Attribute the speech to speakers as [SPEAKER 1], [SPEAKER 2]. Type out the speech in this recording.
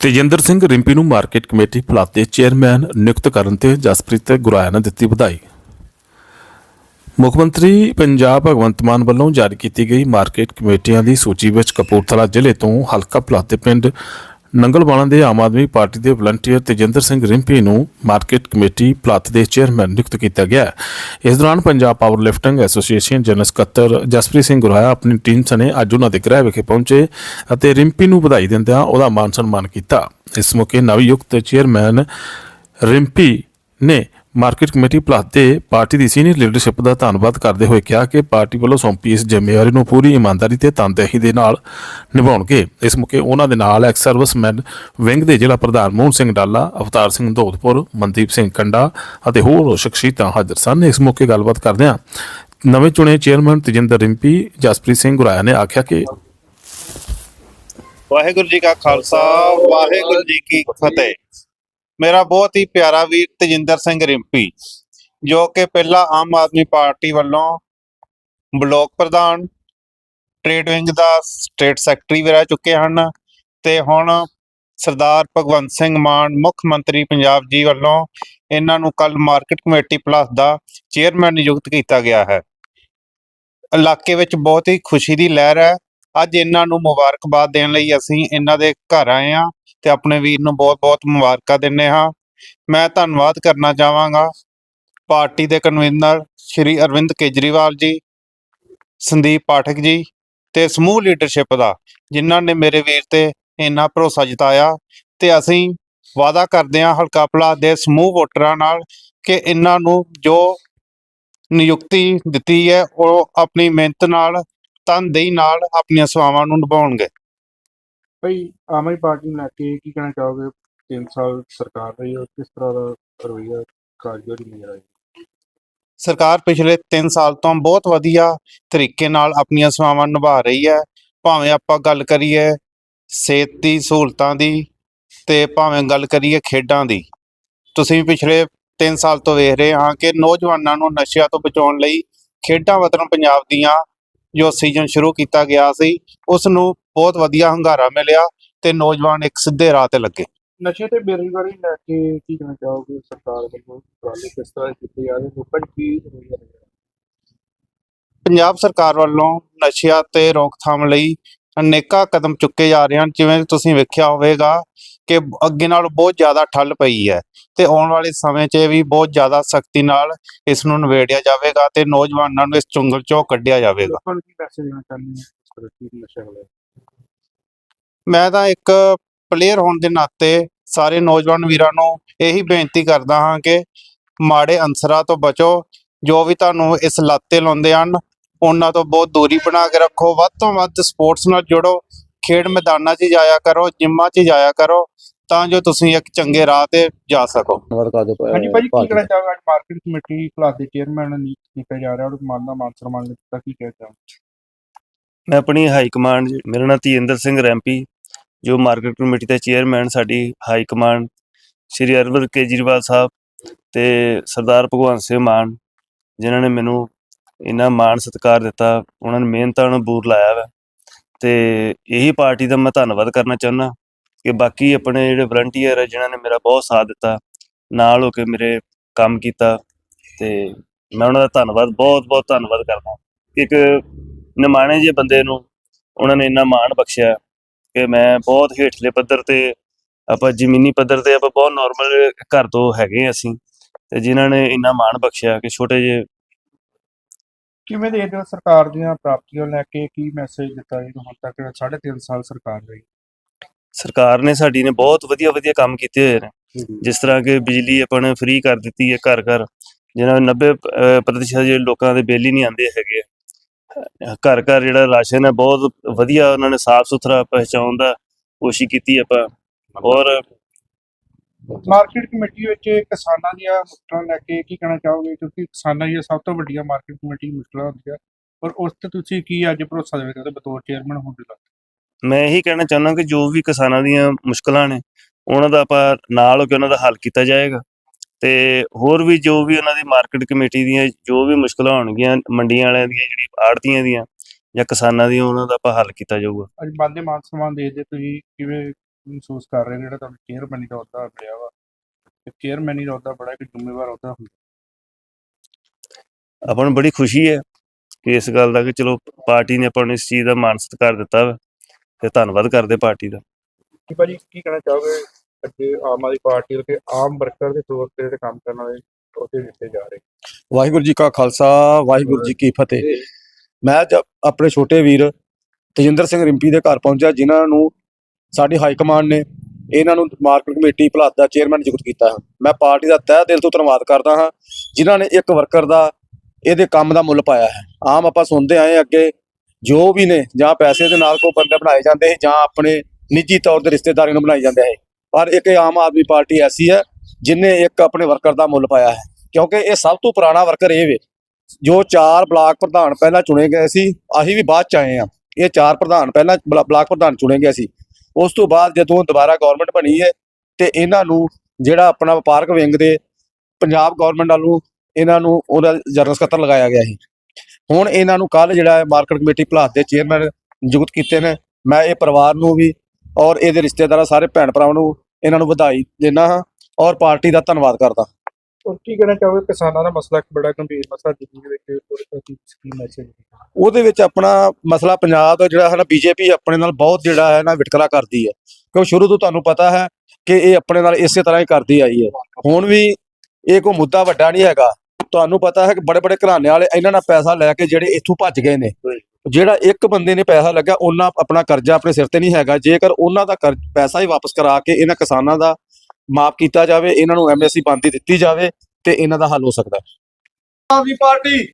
[SPEAKER 1] ਤੇਜਿੰਦਰ ਸਿੰਘ ਰਿੰਪੀ ਨੂੰ market committee ਪਲਾਟ ਦੇ ਚੇਅਰਮੈਨ ਨਿਯੁਕਤ ਕਰਨ ਤੇ ਜਸਪ੍ਰੀਤ ਗੁਰਾਇਆ ਨੇ ਦਿੱਤੀ ਵਧਾਈ ਮੁੱਖ ਮੰਤਰੀ ਪੰਜਾਬ ਭਗਵੰਤ ਮਾਨ ਵੱਲੋਂ ਜਾਰੀ ਕੀਤੀ ਗਈ ਮਾਰਕੀਟ ਕਮੇਟੀਆਂ ਦੀ ਸੂਚੀ ਵਿੱਚ ਕਪੂਰਥਲਾ ਜ਼ਿਲ੍ਹੇ ਤੋਂ ਹਲਕਾ ਪਲਾਟ ਪਿੰਡ ਨੰਗਲਵਾਣਾ ਦੇ ਆਮ ਆਦਮੀ ਪਾਰਟੀ ਦੇ ਵਲੰਟੀਅਰ ਤੇਜਿੰਦਰ ਸਿੰਘ ਰਿੰਪੀ ਨੂੰ ਮਾਰਕੀਟ ਕਮੇਟੀ ਪਲਾਟ ਦੇ ਚੇਅਰਮੈਨ ਨਿਯੁਕਤ ਕੀਤਾ ਗਿਆ ਇਸ ਦੌਰਾਨ Punjab power lifting association general ਸਕੱਤਰ ਜਸਪ੍ਰੀਤ ਸਿੰਘ ਗੁਰਾਇਆ ਆਪਣੀ ਟੀਮ ਸਣੇ ਅੱਜ ਉਹਨਾਂ ਦੇ ਗ੍ਰਹਿ ਵਿਖੇ ਪਹੁੰਚੇ ਅਤੇ ਰਿੰਪੀ ਨੂੰ ਵਧਾਈ ਦਿੰਦਿਆਂ ਉਹਦਾ ਮਾਨ ਸਨਮਾਨ ਕੀਤਾ। ਇਸ ਮੌਕੇ ਨਵਯੁਕਤ ਚੇਅਰਮੈਨ ਰਿੰਪੀ ਨੇ ਮਾਰਕੀਟ ਕਮੇਟੀ ਪਲਾਸ ਦੇ ਪਾਰਟੀ ਦੀ ਸੀਨੀਅਰ ਲੀਡਰਸ਼ਿਪ ਦਾ ਧੰਨਵਾਦ ਕਰਦੇ ਹੋਏ ਕਿਹਾ ਕਿ ਪਾਰਟੀ ਵੱਲੋਂ ਸੌਂਪੀ ਇਸ ਜ਼ਿੰਮੇਵਾਰੀ ਨੂੰ ਪੂਰੀ ਇਮਾਨਦਾਰੀ ਤੇ ਤਨਦੇਹੀ ਦੇ ਨਾਲ ਨਿਭਾਉਣਗੇ। ਇਸ ਮੌਕੇ ਉਹਨਾਂ ਦੇ ਨਾਲ ਐਕਸ ਸਰਵਿਸਮੈਨ ਵਿੰਗ ਦੇ ਜ਼ਿਲ੍ਹਾ ਪ੍ਰਧਾਨ ਮੋਹਨ ਸਿੰਘ ਡਾਲਾ, ਅਵਤਾਰ ਸਿੰਘ ਧੋਦਪੁਰ ਮਨਦੀਪ ਸਿੰਘ ਕੰਡਾ ਅਤੇ ਹੋਰ ਸ਼ਖਸੀਅਤਾਂ ਹਾਜ਼ਰ ਸਨ। ਇਸ ਮੌਕੇ ਗੱਲਬਾਤ ਕਰਦਿਆਂ ਨਵੇਂ ਚੁਣੇ ਚੇਅਰਮੈਨ ਤਜਿੰਦਰ ਰਿੰਪੀ, ਜਸਪ੍ਰੀਤ ਸਿੰਘ ਗੁਰਾਇਆ ਨੇ ਆਖਿਆ ਕਿ
[SPEAKER 2] ਵਾਹਿਗੁਰੂ ਜੀ ਕਾ ਖਾਲਸਾ, ਵਾਹਿਗੁਰੂ ਜੀ ਕੀ ਫਤਿਹ। ਮੇਰਾ ਬਹੁਤ ਹੀ ਪਿਆਰਾ ਵੀਰ ਤਜਿੰਦਰ ਸਿੰਘ ਰਿੰਪੀ, ਜੋ ਕਿ ਪਹਿਲਾਂ ਆਮ ਆਦਮੀ ਪਾਰਟੀ ਵੱਲੋਂ ਬਲਾਕ ਪ੍ਰਧਾਨ ਟ੍ਰੇਡ ਵਿੰਗ ਦਾ ਸਟੇਟ ਸੈਕਟਰੀ ਵੀ ਰਹਿ ਚੁੱਕੇ ਹਨ ਤੇ ਹੁਣ ਸਰਦਾਰ ਭਗਵੰਤ ਸਿੰਘ ਮਾਨ, ਮੁੱਖ ਮੰਤਰੀ ਪੰਜਾਬ ਜੀ ਵੱਲੋਂ ਇਹਨਾਂ ਨੂੰ ਕੱਲ ਮਾਰਕੀਟ ਕਮੇਟੀ ਪਲੱਸ ਦਾ ਚੇਅਰਮੈਨ ਨਿਯੁਕਤ ਕੀਤਾ ਗਿਆ ਹੈ। ਇਲਾਕੇ ਵਿੱਚ ਬਹੁਤ ਹੀ ਖੁਸ਼ੀ ਦੀ ਲਹਿਰ ਹੈ। ਅੱਜ ਇਹਨਾਂ ਨੂੰ ਮੁਬਾਰਕਬਾਦ ਦੇਣ ਲਈ ਅਸੀਂ ਇਹਨਾਂ ਦੇ ਘਰ ਆਏ ਹਾਂ। ਤੇ ਆਪਣੇ ਵੀਰ ਨੂੰ ਬਹੁਤ-ਬਹੁਤ ਮੁਬਾਰਕਾਂ ਦਿੰਨੇ ਹਾਂ। ਮੈਂ ਧੰਨਵਾਦ ਕਰਨਾ ਚਾਹਾਂਗਾ। ਪਾਰਟੀ ਦੇ ਕਨਵੀਨਰ ਸ਼੍ਰੀ ਅਰਵਿੰਦ ਕੇਜਰੀਵਾਲ ਜੀ, ਸੰਦੀਪ ਪਾਠਕ ਜੀ ਤੇ ਸਮੂਹ ਲੀਡਰਸ਼ਿਪ ਦਾ, ਜਿਨ੍ਹਾਂ ਨੇ ਮੇਰੇ ਵੀਰ ਤੇ ਇੰਨਾ ਭਰੋਸਾ ਜਤਾਇਆ। ਤੇ ਅਸੀਂ ਵਾਅਦਾ ਕਰਦੇ ਹਾਂ ਹਲਕਾ ਭਲਾ ਦੇ ਸਮੂਹ ਵੋਟਰਾਂ ਨਾਲ ਕਿ ਇਹਨਾਂ ਨੂੰ ਜੋ ਨਿਯੁਕਤੀ ਦਿੱਤੀ ਹੈ, ਉਹ ਆਪਣੀ ਮਿਹਨਤ ਨਾਲ, ਤਨਦੇਹੀ ਨਾਲ ਆਪਣੀਆਂ ਸੇਵਾਵਾਂ ਨੂੰ ਨਿਭਾਉਣਗੇ।
[SPEAKER 3] ਭਾਈ, ਆਮ ਆਦਮੀ ਪਾਰਟੀ ਨੂੰ ਲੈ ਕੇ ਕੀ ਕਹਿਣਾ ਚਾਹੋਗੇ? 3 ਸਾਲ ਸਰਕਾਰ ਰਹੀ ਔਰ ਕਿਸ ਤਰ੍ਹਾਂ ਦਾ ਰਵੱਈਆ ਕਾਰਜਕਾਰੀ ਨਜ਼ਰ ਆਇਆ
[SPEAKER 2] ਸਰਕਾਰ ਪਿਛਲੇ 3 ਸਾਲ ਤੋਂ ਬਹੁਤ ਵਧੀਆ ਤਰੀਕੇ ਨਾਲ ਆਪਣੀਆਂ ਸੇਵਾਵਾਂ ਨਿਭਾ ਰਹੀ ਹੈ। ਭਾਵੇਂ ਆਪਾਂ ਗੱਲ ਕਰੀਏ ਸਿਹਤ ਦੀ, ਸਹੂਲਤਾਂ ਦੀ ਤੇ ਭਾਵੇਂ ਗੱਲ ਕਰੀਏ ਖੇਡਾਂ ਦੀ। ਤੁਸੀਂ ਪਿਛਲੇ 3 ਸਾਲ ਤੋਂ ਵੇਖ ਰਹੇ ਹਾਂ ਕਿ ਨੌਜਵਾਨਾਂ ਨੂੰ ਨਸ਼ਿਆਂ ਤੋਂ ਬਚਾਉਣ ਲਈ ਖੇਡਾਂ ਵਤਨ ਪੰਜਾਬ ਦੀਆਂ ਜੋ ਸੀਜ਼ਨ ਸ਼ੁਰੂ ਕੀਤਾ ਗਿਆ ਸੀ ਉਸ ਨੂੰ ਬਹੁਤ ਵਧੀਆ ਹੰਗਾਰਾ ਮਿਲਿਆ ਤੇ ਨੌਜਵਾਨ ਇੱਕ ਸਿੱਧੇ ਰਾਹ ਤੇ ਲੱਗੇ।
[SPEAKER 3] ਨਸ਼ੇ ਤੇ ਬੇਰੁਜ਼ਗਾਰੀ ਲੈ ਕੇ ਕੀ ਕਹਿਣਾ ਚਾਹੋਗੇ ਸਰਕਾਰ ਵੱਲੋਂ? ਗੱਲ ਕਿਸ ਤਰ੍ਹਾਂ ਕੀਤੀ ਜਾ ਰਹੀ? ਲੋਕਾਂ ਕੀ
[SPEAKER 2] ਪੰਜਾਬ ਸਰਕਾਰ ਵੱਲੋਂ ਨਸ਼ਿਆਂ ਤੇ ਰੋਕਥਾਮ ਲਈ ਅਨੇਕਾਂ ਕਦਮ ਚੁੱਕੇ ਜਾ ਰਹੇ ਹਨ। ਜਿਵੇਂ ਤੁਸੀਂ ਵੇਖਿਆ ਹੋਵੇਗਾ ਕਿ ਅੱਗੇ ਨਾਲ ਬਹੁਤ ਜ਼ਿਆਦਾ ਠੱਲ ਪਈ ਹੈ ਤੇ ਆਉਣ ਵਾਲੇ ਸਮੇਂ 'ਚ ਵੀ ਬਹੁਤ ਜ਼ਿਆਦਾ ਸਖਤੀ ਨਾਲ ਇਸ ਨੂੰ ਨਿਬੇੜਿਆ ਜਾਵੇਗਾ ਤੇ ਨੌਜਵਾਨਾਂ ਨੂੰ ਇਸ ਚੁੰਗਲ 'ਚੋਂ ਕੱਢਿਆ ਜਾਵੇਗਾ। ਮੈਂ ਤਾਂ ਇੱਕ ਪਲੇਅਰ ਹੋਣ ਦੇ ਨਾਤੇ ਸਾਰੇ ਨੌਜਵਾਨ ਵੀਰਾਂ ਨੂੰ ਇਹੀ ਬੇਨਤੀ ਕਰਦਾ ਹਾਂ ਕਿ ਮਾੜੇ ਅਨਸਰਾਂ ਤੋਂ ਬਚੋ ਜੋ ਵੀ ਤੁਹਾਨੂੰ ਇਸ ਲੱਤ ਲਾਉਂਦੇ ਹਨ ਉਹਨਾਂ ਤੋਂ ਬਹੁਤ ਦੂਰੀ ਬਣਾ ਕੇ ਰੱਖੋ ਵੱਧ ਤੋਂ ਵੱਧ ਸਪੋਰਟਸ ਨਾਲ ਜੁੜੋ ਖੇਡ ਮੈਦਾਨਾਂ 'ਚ ਜਾਇਆ ਕਰੋ ਜਿੰਮਾਂ 'ਚ ਜਾਇਆ ਕਰੋ ਤਾਂ ਜੋ ਤੁਸੀਂ ਇੱਕ ਚੰਗੇ ਰਾਹ ਤੇ ਜਾ ਸਕੋ।
[SPEAKER 4] ਧੰਨਵਾਦ ਕਰਦੇ ਪਏ
[SPEAKER 3] ਹਾਂਜੀ ਭਾਜੀ ਕੀ ਕਹਿਣਾ ਚਾਹੋਗੇ? ਅੱਜ ਮਾਰਕੀਟ ਕਮੇਟੀ ਕਲਾਸ ਦੇ ਚੇਅਰਮੈਨ ਨਿਯੁਕਤ ਕੀਤਾ ਜਾ ਰਿਹਾ ਔਰ ਮਾਨ ਦਾ ਮਾਨ ਸਨਮਾਨ ਦਿੱਤਾ ਕੀ ਕਹਿਣਾ ਚਾਹੋਗੇ?
[SPEAKER 5] ਮੈਂ ਆਪਣੀ ਹਾਈ ਕਮਾਂਡ ਮੇਰਾ ਨਾਮ ਤੇਜਿੰਦਰ ਸਿੰਘ ਰੈਂਪੀ। ਜੋ ਮਾਰਕੀਟ ਕਮੇਟੀ ਦੇ ਚੇਅਰਮੈਨ ਸਾਡੀ ਹਾਈ ਕਮਾਂਡ ਸ਼੍ਰੀ ਅਰਵਿੰਦ ਕੇਜਰੀਵਾਲ ਸਾਹਿਬ ਤੇ ਸਰਦਾਰ ਭਗਵੰਤ ਸਿੰਘ ਮਾਨ, ਜਿਨ੍ਹਾਂ ਨੇ ਮੈਨੂੰ ਇੰਨਾ ਮਾਣ ਸਤਿਕਾਰ ਦਿੱਤਾ, ਉਹਨਾਂ ਨੇ ਮਿਹਨਤਾਂ ਨੂੰ ਬੂਰ ਲਾਇਆ ਵਾ। ਤੇ ਇਹੀ ਪਾਰਟੀ ਦਾ ਮੈਂ ਧੰਨਵਾਦ ਕਰਨਾ ਚਾਹੁੰਦਾ ਕਿ ਬਾਕੀ ਆਪਣੇ ਜਿਹੜੇ ਵਲੰਟੀਅਰ ਹੈ ਜਿਨ੍ਹਾਂ ਨੇ ਮੇਰਾ ਬਹੁਤ ਸਾਥ ਦਿੱਤਾ, ਨਾਲ ਹੋ ਕੇ ਮੇਰੇ ਕੰਮ ਕੀਤਾ ਤੇ ਮੈਂ ਉਹਨਾਂ ਦਾ ਧੰਨਵਾਦ, ਬਹੁਤ ਬਹੁਤ ਧੰਨਵਾਦ ਕਰਦਾ। ਇੱਕ ਨਿਮਾਣੇ ਜਿਹੇ ਬੰਦੇ ਨੂੰ ਉਹਨਾਂ ਨੇ ਇੰਨਾ ਮਾਣ ਬਖਸ਼ਿਆ। ਕਿ ਮੈਂ ਬਹੁਤ ਹੇਠਲੇ ਪੱਧਰ ਤੇ ਆਪਾਂ ਜ਼ਮੀਨੀ ਪੱਧਰ ਤੇ ਆਪਾਂ ਬਹੁਤ ਨਾਰਮਲ ਘਰ ਤੋਂ ਹੈਗੇ ਅਸੀਂ ਤੇ ਜਿਨ੍ਹਾਂ ਨੇ ਇੰਨਾ ਮਾਣ ਬਖਸ਼ਿਆ ਕਿ ਛੋਟੇ ਜਿਹੇ
[SPEAKER 3] ਕਿਵੇਂ ਦੇਖਦੇ ਹੋ ਸਰਕਾਰ ਦੀਆਂ ਪ੍ਰਾਪਤੀਆਂ ਲੈ ਕੇ ਕੀ ਮੈਸੇਜ ਦਿੱਤਾ ਜੀ ਹੁਣ ਤੱਕ? 3.5 ਸਾਲ ਸਰਕਾਰ ਰਹੀ।
[SPEAKER 5] ਸਰਕਾਰ ਨੇ ਸਾਡੀ ਨੇ ਬਹੁਤ ਵਧੀਆ ਵਧੀਆ ਕੰਮ ਕੀਤੇ ਹੋਏ ਨੇ। ਜਿਸ ਤਰ੍ਹਾਂ ਕਿ ਬਿਜਲੀ ਆਪਾਂ ਨੇ ਫ੍ਰੀ ਕਰ ਦਿੱਤੀ ਹੈ ਘਰ ਘਰ ਜਿਹਨਾਂ 90% ਅਹ, ਪ੍ਰਤੀਸ਼ਤ ਜਿਹੜੇ ਲੋਕਾਂ ਦੇ ਬਿੱਲ ਹੀ ਨਹੀਂ ਆਉਂਦੇ ਹੈਗੇ। ਘਰ ਘਰ ਜਿਹੜਾ ਰਾਸ਼ਨ ਹੈ ਬਹੁਤ ਵਧੀਆ ਉਹਨਾਂ ਨੇ ਸਾਫ਼ ਸੁਥਰਾ ਪਹੁੰਚਾਉਣ ਦਾ ਕੋਸ਼ਿਸ਼ ਕੀਤੀ ਆਪਾਂ। ਔਰ
[SPEAKER 3] ਮਾਰਕੀਟ ਕਮੇਟੀ ਵਿੱਚ ਕਿਸਾਨਾਂ ਦੀਆਂ ਮੁਸ਼ਕਲਾਂ ਲੈ ਕੇ ਕੀ ਕਹਿਣਾ ਚਾਹੋਗੇ? ਕਿਉਂਕਿ ਕਿਸਾਨਾਂ ਦੀਆਂ ਸਭ ਤੋਂ ਵੱਡੀਆਂ ਮਾਰਕੀਟ ਕਮੇਟੀ ਮੁਸ਼ਕਲਾਂ ਹੁੰਦੀਆਂ। ਪਰ ਉਸ ਤੇ ਤੁਸੀਂ ਕੀ ਅੱਜ ਭਰੋਸਾ ਦੇਵੇ ਕਰਦੇ ਬਤੌਰ ਚੇਅਰਮੈਨ ਹੋਣ ਦੇ ਨਾਤੇ।
[SPEAKER 5] ਮੈਂ ਇਹੀ ਕਹਿਣਾ ਚਾਹੁੰਦਾ ਕਿ ਜੋ ਵੀ ਕਿਸਾਨਾਂ ਦੀਆਂ ਮੁਸ਼ਕਲਾਂ ਨੇ ਉਹਨਾਂ ਦਾ ਆਪਾਂ ਨਾਲ ਹੋ ਕੇ ਉਹਨਾਂ ਦਾ ਹੱਲ ਕੀਤਾ ਜਾਏਗਾ। ਤੇ ਹੋਰ ਵੀ ਜੋ ਵੀ ਉਹਨਾਂ ਦੀ ਮਾਰਕੀਟ ਕਮੇਟੀ ਦੀਆਂ ਜੋ ਵੀ ਮੁਸ਼ਕਲਾਂ ਹੋਣਗੀਆਂ ਮੰਡੀਆਂ ਵਾਲਿਆਂ ਦੀਆਂ ਜਿਹੜੀ ਆੜਤੀਆਂ ਦੀਆਂ ਜਾਂ ਕਿਸਾਨਾਂ ਦੀਆਂ ਉਹਨਾਂ ਦਾ ਆਪਾਂ ਹੱਲ ਕੀਤਾ ਜਾਊਗਾ।
[SPEAKER 3] ਅੱਜ ਬੰਦੇ ਮਾਨ ਸਨਮਾਨ ਦੇ ਦੇ ਤੁਸੀਂ ਕਿਵੇਂ ਮਹਿਸੂਸ ਕਰ ਰਹੇ ਜਿਹੜਾ ਤੁਹਾਨੂੰ ਚੇਅਰਮੈਨ ਦਾ ਅਹੁਦਾ ਮਿਲਿਆ ਵਾ ਤੇ ਚੇਅਰਮੈਨ ਦਾ ਅਹੁਦਾ ਬੜਾ ਇੱਕ ਜ਼ਿੰਮੇਵਾਰ ਅਹੁਦਾ ਹੁੰਦਾ।
[SPEAKER 5] ਆਪਾਂ ਨੂੰ ਬੜੀ ਖੁਸ਼ੀ ਹੈ ਕਿ ਇਸ ਗੱਲ ਦਾ ਕਿ ਚਲੋ ਪਾਰਟੀ ਨੇ ਆਪਾਂ ਨੂੰ ਇਸ ਚੀਜ਼ ਦਾ ਮਾਣ ਸਤਿਕਾਰ ਦਿੱਤਾ ਵਾ ਤੇ ਧੰਨਵਾਦ ਕਰਦੇ ਪਾਰਟੀ ਦਾ।
[SPEAKER 3] ਕਿ ਭਾਜੀ ਕੀ ਕਹਿਣਾ ਚਾਹੋਗੇ? ਅੱਗੇ ਆਮ ਆਦਮੀ ਪਾਰਟੀ ਦੇ ਆਮ ਵਰਕਰ ਦੇ ਤੌਰ ਤੇ ਜਿਹੜੇ ਕੰਮ ਕਰਨ ਵਾਲੇ ਉਹਦੇ ਦਿੱਤੇ ਜਾ ਰਹੇ।
[SPEAKER 4] ਵਾਹਿਗੁਰੂ ਜੀ ਕਾ ਖਾਲਸਾ, ਵਾਹਿਗੁਰੂ ਜੀ ਕੀ ਫਤਿਹ। ਮੈਂ ਆਪਣੇ ਛੋਟੇ ਵੀਰ ਤੇਜਿੰਦਰ ਸਿੰਘ ਰਿੰਪੀ ਦੇ ਘਰ ਪਹੁੰਚਿਆ, ਜਿਨ੍ਹਾਂ ਨੂੰ ਸਾਡੀ ਹਾਈ ਕਮਾਂਡ ਨੇ ਇਹਨਾਂ ਨੂੰ ਮਾਰਕੀਟ ਕਮੇਟੀ ਭਲਾਤ ਦਾ ਚੇਅਰਮੈਨ ਨਿਯੁਕਤ ਕੀਤਾ ਹੈ। ਮੈਂ ਪਾਰਟੀ ਦਾ ਤਹਿ ਦਿਲ ਤੋਂ ਧੰਨਵਾਦ ਕਰਦਾ ਹਾਂ, ਜਿਨ੍ਹਾਂ ਨੇ ਇੱਕ ਵਰਕਰ ਦਾ ਇਹਦੇ ਕੰਮ ਦਾ ਮੁੱਲ ਪਾਇਆ ਹੈ। ਆਮ ਆਪਾਂ ਸੁਣਦੇ ਆਏ ਅੱਗੇ, ਜੋ ਵੀ ਨੇ, ਜਾਂ ਪੈਸੇ ਦੇ ਨਾਲ ਕੋਈ ਬੰਦੇ ਬਣਾਏ ਜਾਂਦੇ ਸੀ ਜਾਂ ਆਪਣੇ ਨਿੱਜੀ ਤੌਰ ਤੇ ਰਿਸ਼ਤੇਦਾਰੀ ਨੂੰ ਬਣਾਏ ਜਾਂਦੇ ਹੈ। ਪਰ ਇੱਕ ਆਮ ਆਦਮੀ ਪਾਰਟੀ ਐਸੀ ਹੈ ਜਿਨੇ ਇੱਕ ਆਪਣੇ ਵਰਕਰ ਦਾ ਮੁੱਲ ਪਾਇਆ ਹੈ। ਕਿਉਂਕਿ ਇਹ ਸਭ ਤੋਂ ਪੁਰਾਣਾ ਵਰਕਰ ਇਹ ਵੇ, ਜੋ ਚਾਰ ਬਲਾਕ ਪ੍ਰਧਾਨ ਪਹਿਲਾਂ ਚੁਣੇ ਗਏ ਸੀ, ਅਸੀਂ ਵੀ ਬਾਅਦ ਚ ਆਏ ਆ ਇਹ ਚਾਰ ਪ੍ਰਧਾਨ ਪਹਿਲਾਂ ਬਲਾਕ ਪ੍ਰਧਾਨ ਚੁਣੇ ਗਏ ਸੀ। ਉਸ ਤੋਂ ਬਾਅਦ ਜਦੋਂ ਦੁਬਾਰਾ ਗਵਰਨਮੈਂਟ ਬਣੀ ਹੈ ਤੇ ਇਹਨਾਂ ਨੂੰ ਜਿਹੜਾ ਆਪਣਾ ਵਪਾਰਕ ਵਿੰਗ ਦੇ ਪੰਜਾਬ ਗਵਰਨਮੈਂਟ ਵੱਲੋਂ ਇਹਨਾਂ ਨੂੰ ਉਹਦਾ ਜਨਰਲ ਸਕੱਤਰ ਲਗਾਇਆ ਗਿਆ ਸੀ। ਹੁਣ ਇਹਨਾਂ ਨੂੰ ਕੱਲ ਜਿਹੜਾ ਮਾਰਕੀਟ ਕਮੇਟੀ ਭਲਾਸ ਦੇ ਚੇਅਰਮੈਨ ਨਿਯੁਕਤ ਕੀਤੇ ਨੇ। ਮੈਂ ਇਹ ਪਰਿਵਾਰ ਨੂੰ ਵੀ ਔਰ ਇਹਦੇ ਰਿਸ਼ਤੇਦਾਰਾਂ ਸਾਰੇ ਭੈਣ ਭਰਾਵਾਂ ਨੂੰ ਇਹਨਾਂ ਨੂੰ ਵਧਾਈ ਦਿੰਦਾ ਹਾਂ ਔਰ ਪਾਰਟੀ ਦਾ ਧੰਨਵਾਦ ਕਰਦਾ
[SPEAKER 3] ਔਰ ਕੀ ਕਹਿਣਾ ਚਾਹੋਗੇ? ਕਿਸਾਨਾਂ ਦਾ ਮਸਲਾ ਇੱਕ ਬੜਾ ਗੰਭੀਰ ਮਸਲਾ ਦਿੱਲੀ ਦੇ ਵਿੱਚ ਉਹਦੇ ਪ੍ਰਤੀ ਕੀ ਮੈਸੇਜ
[SPEAKER 4] ਉਹਦੇ ਵਿੱਚ ਆਪਣਾ ਮਸਲਾ ਪੰਜਾਬ ਦਾ ਜਿਹੜਾ ਹੈ ਨਾ ਬੀਜੇਪੀ ਆਪਣੇ ਨਾਲ ਬਹੁਤ ਜਿਹੜਾ ਹੈ ਨਾ ਵਿਤਕਰਾ ਕਰਦੀ ਹੈ। ਕਿਉਂ? ਸ਼ੁਰੂ ਤੋਂ ਤੁਹਾਨੂੰ ਪਤਾ ਹੈ ਕਿ ਇਹ ਆਪਣੇ ਨਾਲ ਇਸੇ ਤਰ੍ਹਾਂ ਹੀ ਕਰਦੀ ਆਈ ਹੈ। ਹੁਣ ਵੀ ਇਹ ਕੋਈ ਮੁੱਦਾ ਵੱਡਾ ਨਹੀਂ ਹੈਗਾ। ਤੁਹਾਨੂੰ ਪਤਾ ਹੈ ਕਿ ਬੜੇ ਬੜੇ ਘਰਾਣੇ ਵਾਲੇ ਇਹਨਾਂ ਨਾਲ ਪੈਸਾ ਲੈ ਕੇ ਜਿਹੜੇ ਇੱਥੋਂ ਭੱਜ ਗਏ ਨੇ। ਜਿਹੜਾ ਇੱਕ ਬੰਦੇ ਨੇ ਪੈਸਾ ਲੱਗਾ, ਉਹਨਾਂ ਆਪਣਾ ਕਰਜ਼ਾ ਆਪਣੇ ਸਿਰ ਤੇ ਨਹੀਂ ਹੈਗਾ। ਜੇਕਰ ਉਹਨਾਂ ਦਾ ਕਰ- ਪੈਸਾ ਹੀ ਵਾਪਸ ਕਰਾ ਕੇ ਇਹਨਾਂ ਕਿਸਾਨਾਂ ਦਾ ਮਾਫ ਕੀਤਾ ਜਾਵੇ, ਇਹਨਾਂ ਨੂੰ ਐਮਐਸਸੀ ਬੰਦੀ ਦਿੱਤੀ ਜਾਵੇ, ਤੇ ਇਹਨਾਂ ਦਾ ਹੱਲ ਹੋ ਸਕਦਾ। ਆਮ ਪਾਰਟੀ